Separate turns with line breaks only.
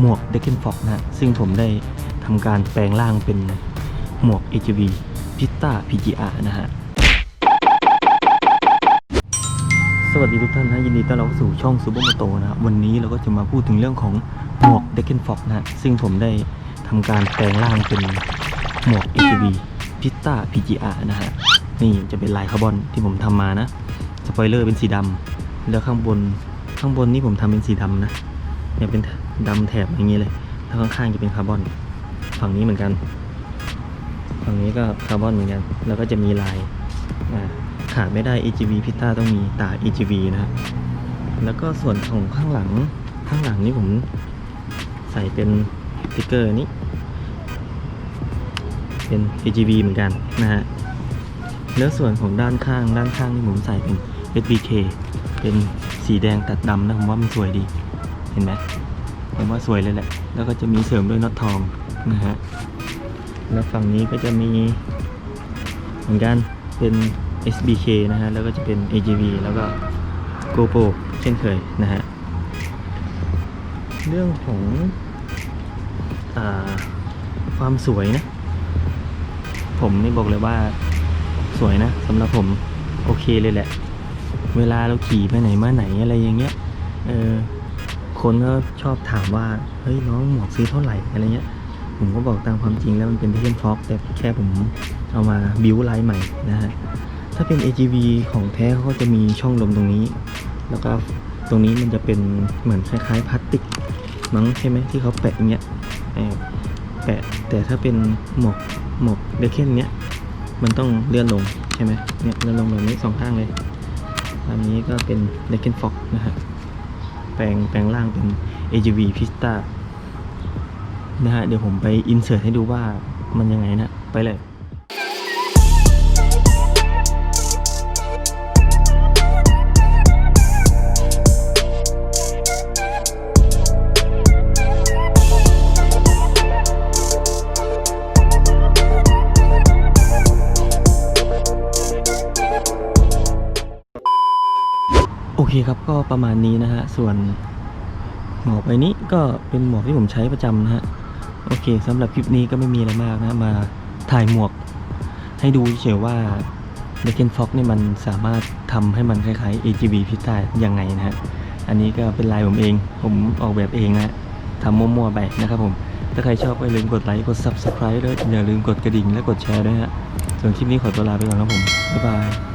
หมวก d e c k e n Fox นะฮะซึ่งผมได้ทำการแปลงร่างเป็นหมวก AGV Pista PGR นะฮะ สวัสดีทุกท่านนะยินดีต้อนรับสู่ช่องซูเปอร์โมโตนะวันนี้เราก็จะมาพูดถึงเรื่องของหมวก d e c k e n Fox นะฮะซึ่งผมได้ทำการแปลงร่างเป็นหมวก AGV Pista PGR นะฮะ นี่จะเป็นลายคาร์บอนที่ผมทำมานะ สปอยเลอร์เป็นสีดำแล้วข้างบนข้างบนนี่ผมทำเป็นสีดำนะ เนี่ยเป็นดำแถบอย่างนี้เลย แล้วข้างๆจะเป็นคาร์บอน ฝั่งนี้เหมือนกัน ฝั่งนี้ก็คาร์บอนเหมือนกัน แล้วก็จะมีลายขาดไม่ได้ AGV พิต้าต้องมีตา AGV นะแล้วก็ส่วนของข้างหลัง ข้างหลังนี่ผมใส่เป็นสติ๊กเกอร์นี้ เป็น AGV เหมือนกันนะฮะแล้วส่วนของด้านข้างด้านข้างที่ผมใส่เป็น SBK เป็นสีแดงตัดดำนะผมว่ามันสวยดี เห็นไหมผมว่าสวยเลยแหละ แล้วก็จะมีเสริมด้วยน็อตทองนะฮะ แล้วฝั่งนี้ก็จะมีเหมือนกันเป็น SBK นะฮะ แล้วก็จะเป็น AGV แล้วก็ GoPro เช่นเคยนะฮะ เรื่องของอความสวยนะ ผมนี่บอกเลยว่าสวยนะสำหรับผมโอเคเลยแหละ เวลาเราขี่ไปไหนมาไหนอะไรอย่างเงี้ย เออ คนก็ชอบถามว่า เฮ้ยน้องหมวกซื้อเท่าไหร่อะไรเงี้ย ผมก็บอกตามความจริงแล้วมันเป็นเทนฟ็อกแต่แค่ผมเอามาบิวไลน์ใหม่นะฮะ ถ้าเป็น AGV ของแท้เขาก็จะมีช่องลมตรงนี้ แล้วก็ตรงนี้มันจะเป็นเหมือนคล้ายๆพลาสติกมั้งใช่ไหมที่เขาแปะเงี้ยแปะแต่ถ้าเป็นหมวกหมวกเดคเคนเนี้ยมันต้องเลื่อนลงใช่ไหมเนี่ยเลื่อนลงแบบนี้สองข้างเลยอันนี้ก็เป็น d e c k e n Fox นะฮะ ปลงแปลงร่างเป็น AGV Pista นะฮะ เดี๋ยวผมไปอินเสิร์ตให้ดูว่ามันยังไงนะ ไปเลย โอเคครับก็ประมาณนี้นะฮะ ส่วนหมวกใบนี้ก็เป็นหมวกที่ผมใช้ประจำนะฮะ โอเคสำหรับคลิปนี้ก็ไม่มีอะไรมากนะ มาถ่ายหมวก ให้ดูเฉยว่า d e c k e n Fox นี่มันสามารถทำให้มันคล้ายๆ AGV พิต้ายังไงนะฮะ อันนี้ก็เป็นลายผมเอง ผมออกแบบเองนะฮะทำมั่วๆไปนะครับผม ถ้าใครชอบก็อย่าลืมกดไลค์ กด Subscribe ด้วยอย่าลืมกดกระดิ่งและกดแชร์ด้วยฮะ ส่วนคลิปนี้ขอตัวลาไปก่อนครับผม บ๊ายบาย